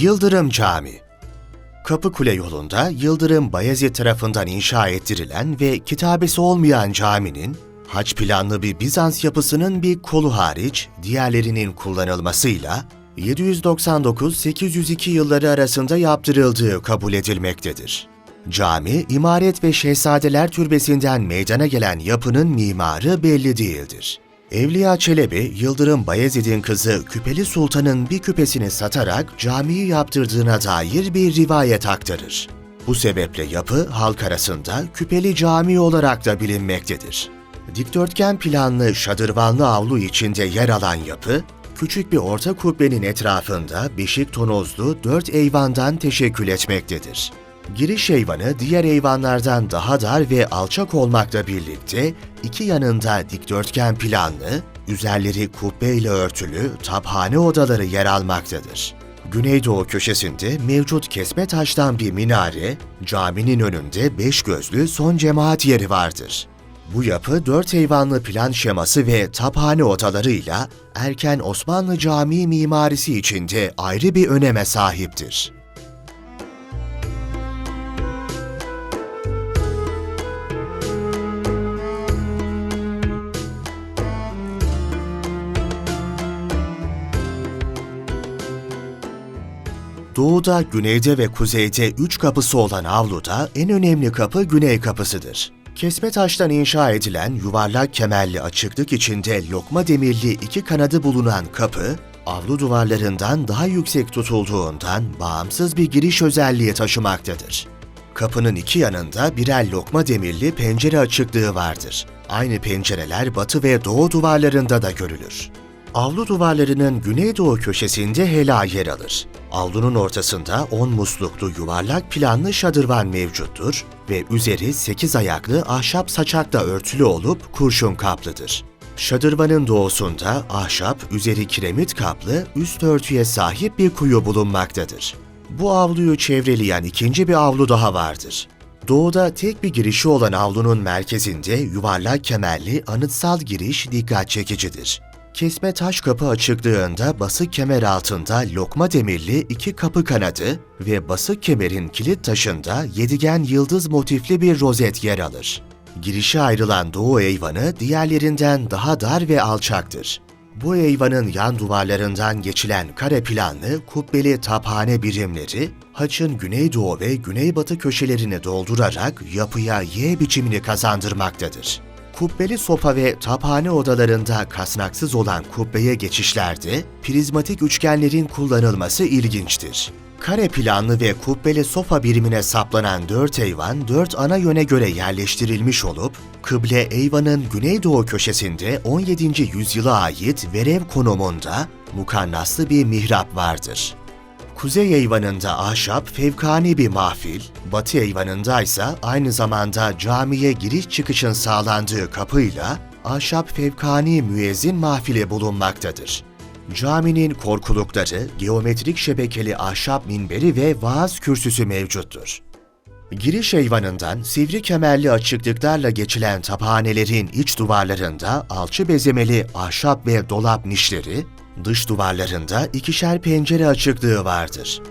Yıldırım Camii Kapıkule yolunda Yıldırım Bayezid tarafından inşa ettirilen ve kitabesi olmayan caminin, haç planlı bir Bizans yapısının bir kolu hariç diğerlerinin kullanılmasıyla 799-802 yılları arasında yaptırıldığı kabul edilmektedir. Cami, imaret ve şehzadeler türbesinden meydana gelen yapının mimarı belli değildir. Evliya Çelebi, Yıldırım Bayezid'in kızı Küpeli Sultan'ın bir küpesini satarak camiyi yaptırdığına dair bir rivayet aktarır. Bu sebeple yapı halk arasında Küpeli Camii olarak da bilinmektedir. Dikdörtgen planlı şadırvanlı avlu içinde yer alan yapı, küçük bir orta kubbenin etrafında beşik tonozlu dört eyvandan teşekkül etmektedir. Giriş eyvanı diğer eyvanlardan daha dar ve alçak olmakla birlikte iki yanında dikdörtgen planlı, üzerleri kubbe ile örtülü taphane odaları yer almaktadır. Güneydoğu köşesinde mevcut kesme taştan bir minare, caminin önünde beş gözlü son cemaat yeri vardır. Bu yapı dört eyvanlı plan şeması ve taphane odalarıyla erken Osmanlı cami mimarisi içinde ayrı bir öneme sahiptir. Doğuda, güneyde ve kuzeyde üç kapısı olan avluda en önemli kapı güney kapısıdır. Kesme taştan inşa edilen yuvarlak kemerli açıklık içinde lokma demirli iki kanadı bulunan kapı, avlu duvarlarından daha yüksek tutulduğundan bağımsız bir giriş özelliği taşımaktadır. Kapının iki yanında birer lokma demirli pencere açıklığı vardır. Aynı pencereler batı ve doğu duvarlarında da görülür. Avlu duvarlarının güneydoğu köşesinde hela yer alır. Avlunun ortasında 10 musluklu yuvarlak planlı şadırvan mevcuttur ve üzeri 8 ayaklı ahşap saçakla örtülü olup kurşun kaplıdır. Şadırvanın doğusunda ahşap, üzeri kiremit kaplı, üst örtüye sahip bir kuyu bulunmaktadır. Bu avluyu çevreleyen ikinci bir avlu daha vardır. Doğuda tek bir girişi olan avlunun merkezinde yuvarlak kemerli anıtsal giriş dikkat çekicidir. Kesme taş kapı açıklığında basık kemer altında lokma demirli iki kapı kanadı ve basık kemerin kilit taşında yedigen yıldız motifli bir rozet yer alır. Girişe ayrılan doğu eyvanı diğerlerinden daha dar ve alçaktır. Bu eyvanın yan duvarlarından geçilen kare planlı kubbeli taphane birimleri, haçın güneydoğu ve güneybatı köşelerini doldurarak yapıya Y biçimini kazandırmaktadır. Kubbeli sopa ve taphane odalarında kasnaksız olan kubbeye geçişlerde prizmatik üçgenlerin kullanılması ilginçtir. Kare planlı ve kubbeli sofa birimine saplanan dört eyvan dört ana yöne göre yerleştirilmiş olup, kıble eyvanın güneydoğu köşesinde 17. yüzyıla ait verev konumunda mukannaslı bir mihrap vardır. Kuzey eyvanında ahşap fevkani bir mahfil, batı eyvanında ise aynı zamanda camiye giriş çıkışın sağlandığı kapıyla ahşap fevkani müezzin mahfili bulunmaktadır. Caminin korkulukları, geometrik şebekeli ahşap minberi ve vaaz kürsüsü mevcuttur. Giriş eyvanından sivri kemerli açıklıklarla geçilen taphanelerin iç duvarlarında alçı bezemeli ahşap ve dolap nişleri, dış duvarlarında ikişer pencere açıklığı vardır.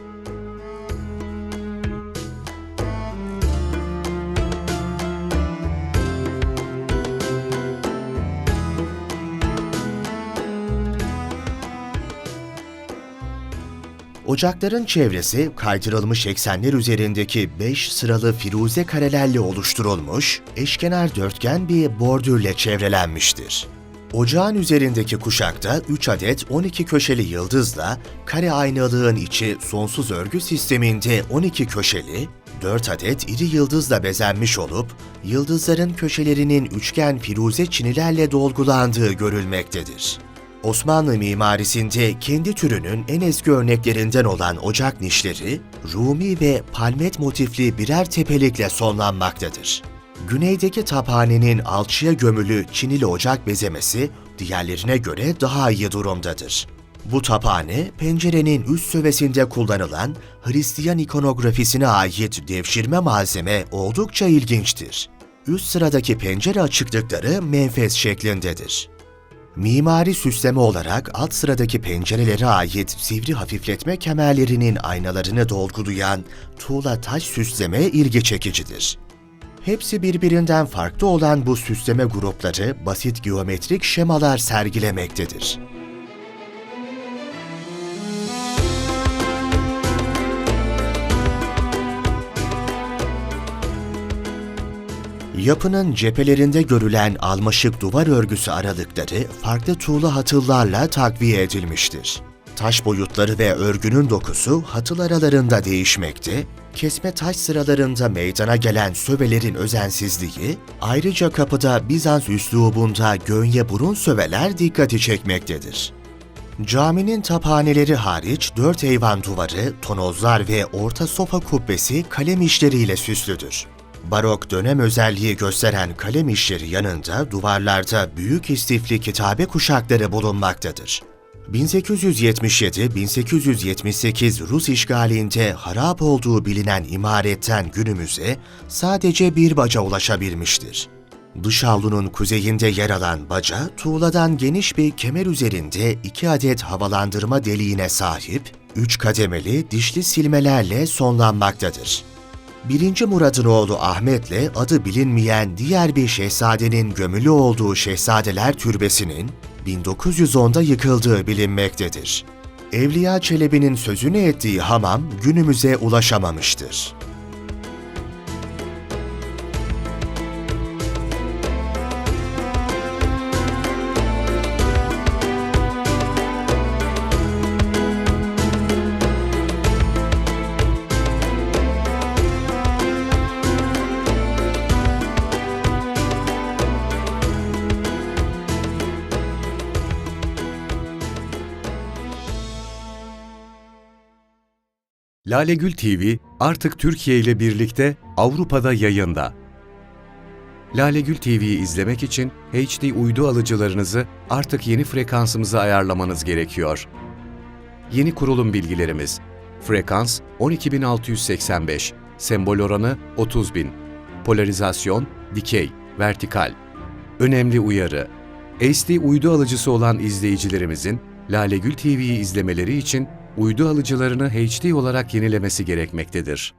Ocakların çevresi kaydırılmış eksenler üzerindeki 5 sıralı firuze karelerle oluşturulmuş, eşkenar dörtgen bir bordürle çevrelenmiştir. Ocağın üzerindeki kuşakta 3 adet 12 köşeli yıldızla kare aynalığın içi sonsuz örgü sisteminde 12 köşeli, 4 adet iri yıldızla bezenmiş olup yıldızların köşelerinin üçgen firuze çinilerle dolgulandığı görülmektedir. Osmanlı mimarisinde kendi türünün en eski örneklerinden olan ocak nişleri, Rumi ve palmet motifli birer tepelikle sonlanmaktadır. Güneydeki taphanenin alçıya gömülü çinili ocak bezemesi diğerlerine göre daha iyi durumdadır. Bu taphane, pencerenin üst sövesinde kullanılan Hristiyan ikonografisine ait devşirme malzeme oldukça ilginçtir. Üst sıradaki pencere açıklıkları menfez şeklindedir. Mimari süsleme olarak alt sıradaki pencerelere ait sivri hafifletme kemerlerinin aynalarını dolgulayan tuğla taş süsleme ilgi çekicidir. Hepsi birbirinden farklı olan bu süsleme grupları basit geometrik şemalar sergilemektedir. Yapının cephelerinde görülen almaşık duvar örgüsü aralıkları farklı tuğla hatıllarla takviye edilmiştir. Taş boyutları ve örgünün dokusu hatıl aralarında değişmekte, kesme taş sıralarında meydana gelen sövelerin özensizliği, ayrıca kapıda Bizans üslubunda gönye burun söveler dikkati çekmektedir. Caminin taphaneleri hariç dört eyvan duvarı, tonozlar ve orta sofa kubbesi kalem işleriyle süslüdür. Barok dönem özelliği gösteren kalem işleri yanında duvarlarda büyük istifli kitabe kuşakları bulunmaktadır. 1877-1878 Rus işgalinde harap olduğu bilinen imaretten günümüze sadece bir baca ulaşabilmiştir. Dış avlunun kuzeyinde yer alan baca, tuğladan geniş bir kemer üzerinde iki adet havalandırma deliğine sahip, üç kademeli dişli silmelerle sonlanmaktadır. 1. Murad'ın oğlu Ahmet'le adı bilinmeyen diğer bir şehzadenin gömülü olduğu Şehzadeler Türbesi'nin 1910'da yıkıldığı bilinmektedir. Evliya Çelebi'nin sözünü ettiği hamam günümüze ulaşamamıştır. Lalegül TV artık Türkiye ile birlikte Avrupa'da yayında. Lalegül TV'yi izlemek için HD uydu alıcılarınızı artık yeni frekansımıza ayarlamanız gerekiyor. Yeni kurulum bilgilerimiz. Frekans 12685, sembol oranı 30000, polarizasyon dikey, vertikal. Önemli uyarı. HD uydu alıcısı olan izleyicilerimizin Lalegül TV'yi izlemeleri için uydu alıcılarını HD olarak yenilemesi gerekmektedir.